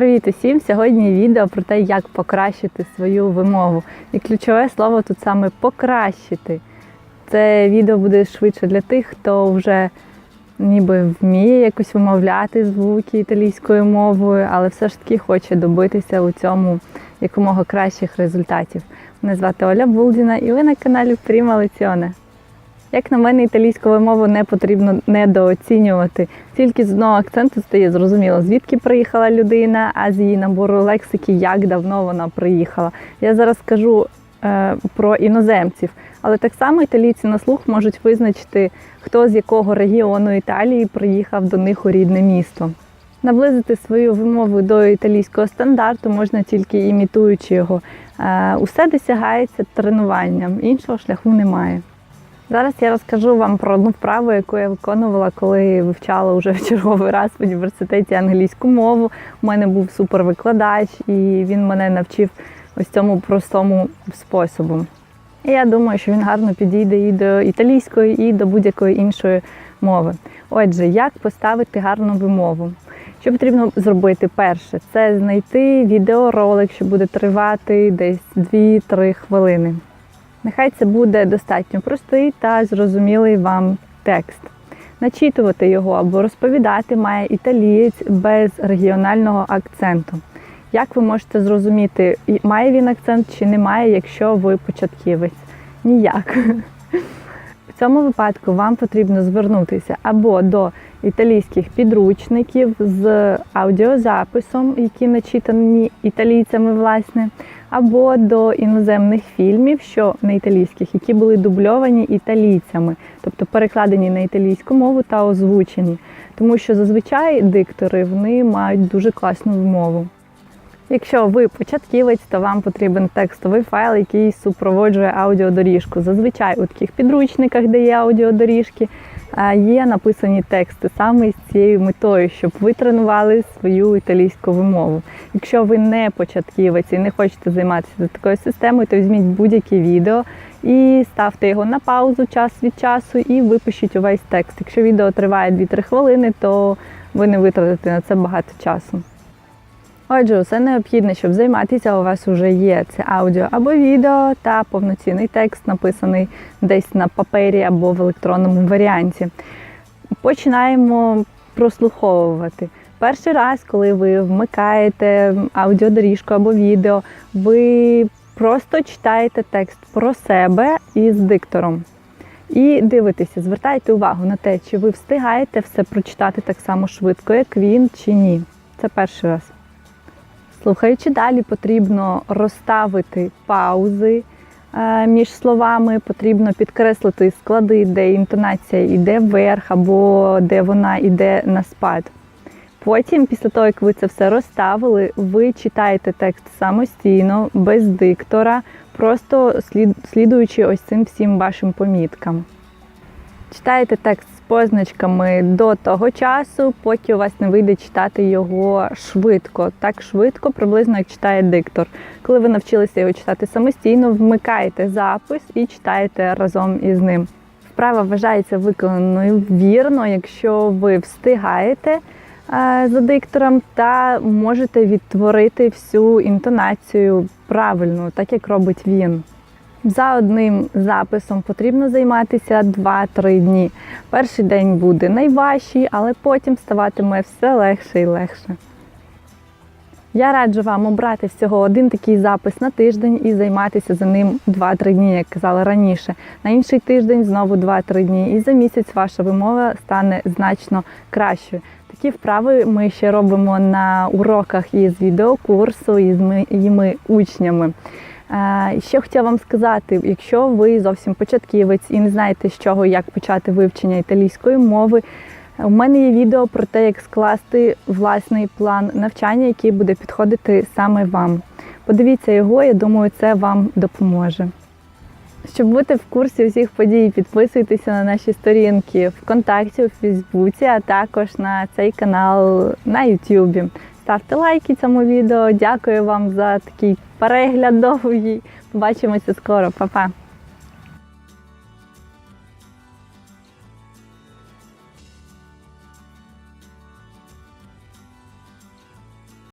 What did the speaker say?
Привіт усім! Сьогодні відео про те, як покращити свою вимову. І ключове слово тут саме покращити. Це відео буде швидше для тих, хто вже ніби вміє якось вимовляти звуки італійською мовою, але все ж таки хоче добитися у цьому якомога кращих результатів. Мене звати Оля Булдіна і ви на каналі Prima Lezione. Як на мене, італійську мову не потрібно недооцінювати. Тільки з одного акценту стає зрозуміло, звідки приїхала людина, а з її набору лексики, як давно вона приїхала. Я зараз скажу е, про іноземців, але так само італійці на слух можуть визначити, хто з якого регіону Італії приїхав до них у рідне місто. Наблизити свою вимову до італійського стандарту можна тільки імітуючи його. Е, усе досягається тренуванням, іншого шляху немає. Зараз я розкажу вам про одну вправу, яку я виконувала, коли вивчала вже в черговий раз в університеті англійську мову. У мене був супервикладач, і він мене навчив ось цьому простому способу. І я думаю, що він гарно підійде і до італійської, і до будь-якої іншої мови. Отже, як поставити гарну вимову? Що потрібно зробити перше? Це знайти відеоролик, що буде тривати десь 2-3 хвилини. Нехай це буде достатньо простий та зрозумілий вам текст. Начитувати його або розповідати має італієць без регіонального акценту. Як ви можете зрозуміти, має він акцент чи не має, якщо ви початківець? Ніяк. В цьому випадку вам потрібно звернутися або до італійських підручників з аудіозаписом, які начитані італійцями, власне, або до іноземних фільмів, що не італійських, які були дубльовані італійцями, тобто перекладені на італійську мову та озвучені. Тому що зазвичай диктори вони мають дуже класну вимову. Якщо ви початківець, то вам потрібен текстовий файл, який супроводжує аудіодоріжку. Зазвичай у таких підручниках, де є аудіодоріжки, є написані тексти саме з цією метою, щоб ви тренували свою італійську вимову. Якщо ви не початківець і не хочете займатися такою системою, то візьміть будь-яке відео і ставте його на паузу час від часу і випишіть увесь текст. Якщо відео триває 2-3 хвилини, то ви не витратите на це багато часу. Отже, все необхідне, щоб займатися, у вас вже є це аудіо або відео та повноцінний текст, написаний десь на папері або в електронному варіанті. Починаємо прослуховувати. Перший раз, коли ви вмикаєте аудіодоріжку або відео, ви просто читаєте текст про себе із диктором. І дивитеся, звертайте увагу на те, чи ви встигаєте все прочитати так само швидко, як він, чи ні. Це перший раз. Слухаючи далі, потрібно розставити паузи між словами, потрібно підкреслити склади, де інтонація йде вверх або де вона йде на спад. Потім, після того, як ви це все розставили, ви читаєте текст самостійно, без диктора, просто слідуючи ось цим всім вашим поміткам. Читаєте текст позначками до того часу, поки у вас не вийде читати його швидко. Так швидко, приблизно як читає диктор. Коли ви навчилися його читати самостійно, вмикаєте запис і читаєте разом із ним. Вправа вважається виконаною вірно, якщо ви встигаєте за диктором та можете відтворити всю інтонацію правильно, так як робить він. За одним записом потрібно займатися 2-3 дні. Перший день буде найважчий, але потім ставатиме все легше і легше. Я раджу вам обрати всього один такий запис на тиждень і займатися за ним 2-3 дні, як казала раніше. На інший тиждень знову 2-3 дні. І за місяць ваша вимова стане значно кращою. Такі вправи ми ще робимо на уроках із відеокурсу із моїми учнями. Ще хотіла вам сказати, якщо ви зовсім початківець і не знаєте, з чого як почати вивчення італійської мови, у мене є відео про те, як скласти власний план навчання, який буде підходити саме вам. Подивіться його, я думаю, це вам допоможе. Щоб бути в курсі всіх подій, підписуйтеся на наші сторінки ВКонтакті, у Фейсбуці, а також на цей канал на Ютубі. Ставте лайки цьому відео. Дякую вам за такий перегляд довгий. Побачимося скоро, Па-па!